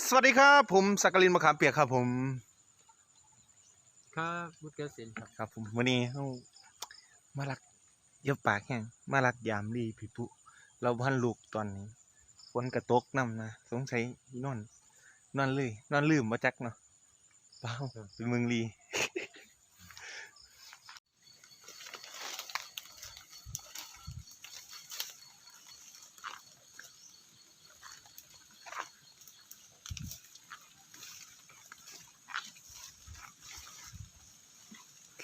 สวัสดีครับ ผมสักกลินมะขามเปียกครับ ผม ครับบุตรเกษตรครับครับ ผมวันนี้เรามาลักเย็บปากแห้งมาลักยามดีพี่ปุเราพันลูกตอนนี้ฝนกระตกน้ำนะสงสัยอีนอน นอนเลย นอนลืมมาจักเนาะเปล่าเป็นเมืองลี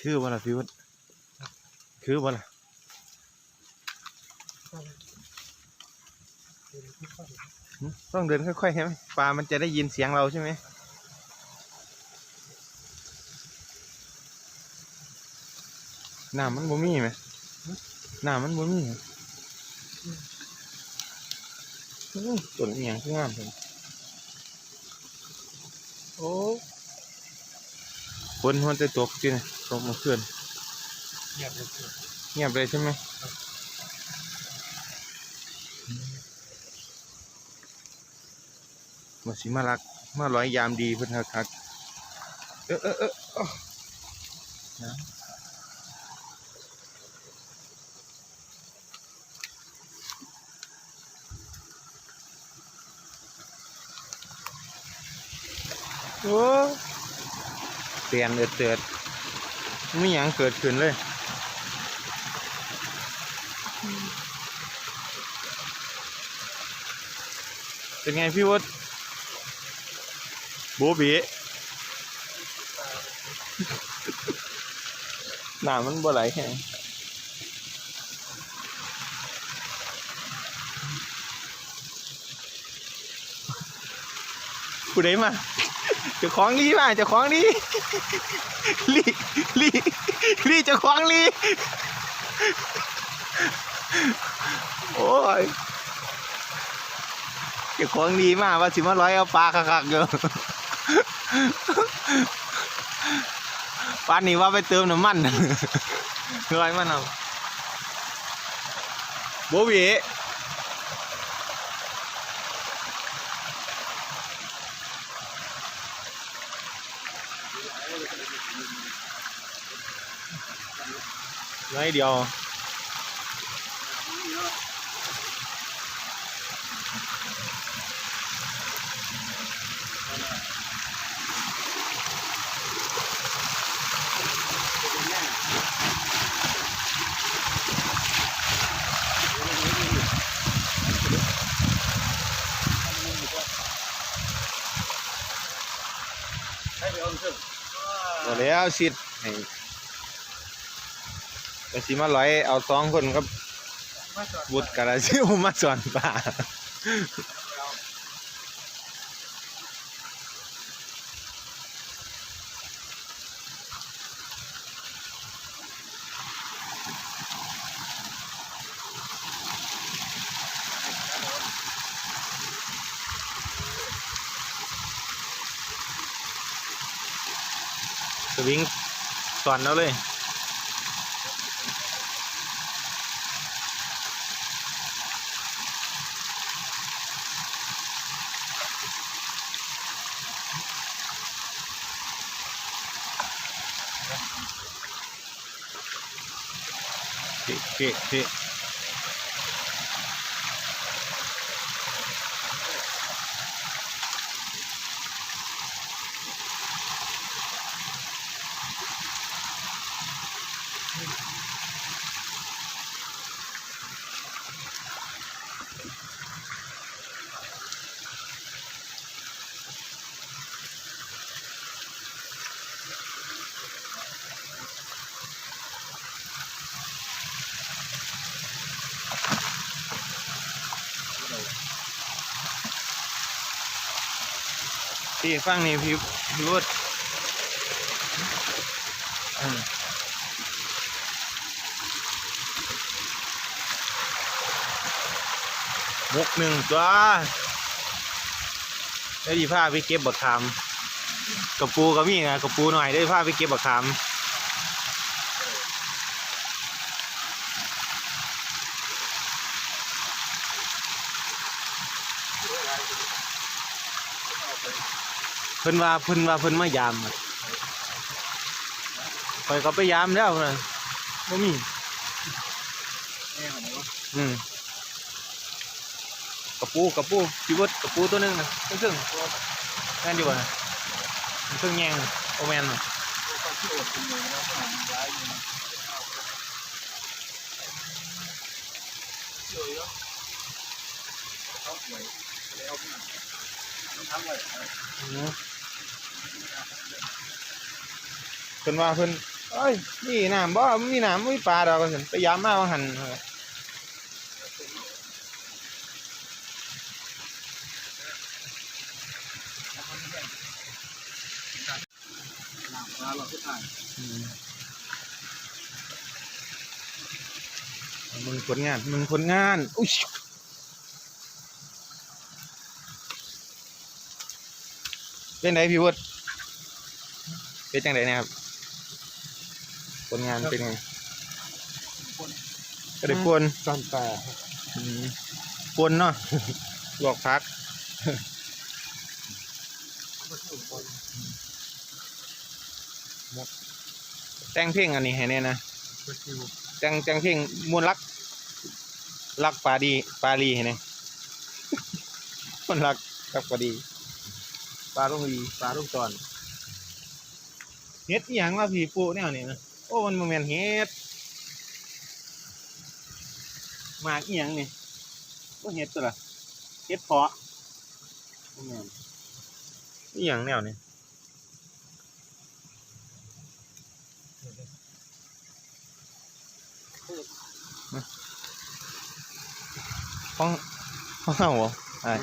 คือบ่ล่ะพี่วุฒิคือบ่ล่ะต้องเดินค่อยๆใช่ไหมปลามันจะได้ยินเสียงเราใช่ไหมน้ำมันบ่มีไหมน้ำมันบ่มีต้นอียังคืองามผมโอ้ ฝนมันจะตกจริงตกเมาเคืนเงียบเลยเงียบเลยใช่ไหมมาสิมารักมาร้อยยามดีเพื่อนคักๆเออเออเอออ้อนะโอ้ เปลี่ยนเอือดเตือดไม่ยังเกิดขึ้นเลย เป็นไงพี่วุฒิโบบีหนามันบ่ไหลแข็งผู้ใดมา จะของดีมาเจะของดีลีลีลีเจะของลี่โอ้ยเก็บของดีมากว่าสิมาร้อยเอาปลาคักๆอยู่ปานนี้ว่าไปเติมน้ำมันร้อยมันเอาโบวี น้อย แล้วชิดให้ไปสิมาร้อยเอาสองคนครับบุตรกระซิวมาสอนป่า วิงสอนเอาเลยเทเทเทที่ฟังนี่พี่พี่รุด อืมมุกหนึ่งตัวได้ดีผ้าไปเก็บบักคำกับปูก็มีนะกับปูหน่อยได้ผ้าไปเก็บบักคเพิ่นว่าเพิ่นว่าเพิ่นมายามอะข่อยก็ไปยามแล้วนะบ่มีแม่ของมันอืม ปูกระปูพี่เบิดกระปูตัวหนึงนะซึ่งซึ่งแม่นอยู่บ่นะซึ่งแยงโอแมนนะเป็นว่าสวยแล้วพี่ทำไว้อืมเพิ่นว่าเพิ่นเอ้ยนี่น้ำบ่มีน้ำมีปลาดอกว่าซั่นไปยามมาว่าหั่น หนักปลาเราก็ถ่ายอืมมึงผลงาน มึงผลงานอุ้ยเป็นไงพี่วุฒิเป็นจังไดนะครับผลงานเป็นไงก็ได้ปวนจอนปลาอืมปวนเนาะลวกพัก แต่งเพลงอันนี้ให้แน่นะก็คิวแต่งแต่งเพลงมวนรัก รักปาดีปาลีให้แน่มวนรักรักปาดีปลาลุงดีปลาลุงจอนเฮ็ดอีหยังว่าพี่ปูแนวนี้นะโอ้มันบ่แม่นเฮ็ดหมากอีหยังนี่บ่เฮ็ดตัวละเฮ็ดเพาะบ่แม่นอีหยังแนวนี้ ของของเฮาบ่อ้าย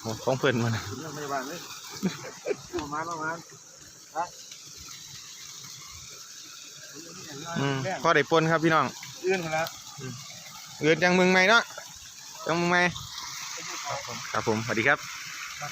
โอ้ของเพิ่นมันถึงเรื่องพยาบาลเลยประมาณประมาณฮะอืมพอได้ปนครับพี่น้องเอื้อนกันแล้วเอือนจังมึงไหมเนาะจังมึงไหมครับผมสวัสดีครับค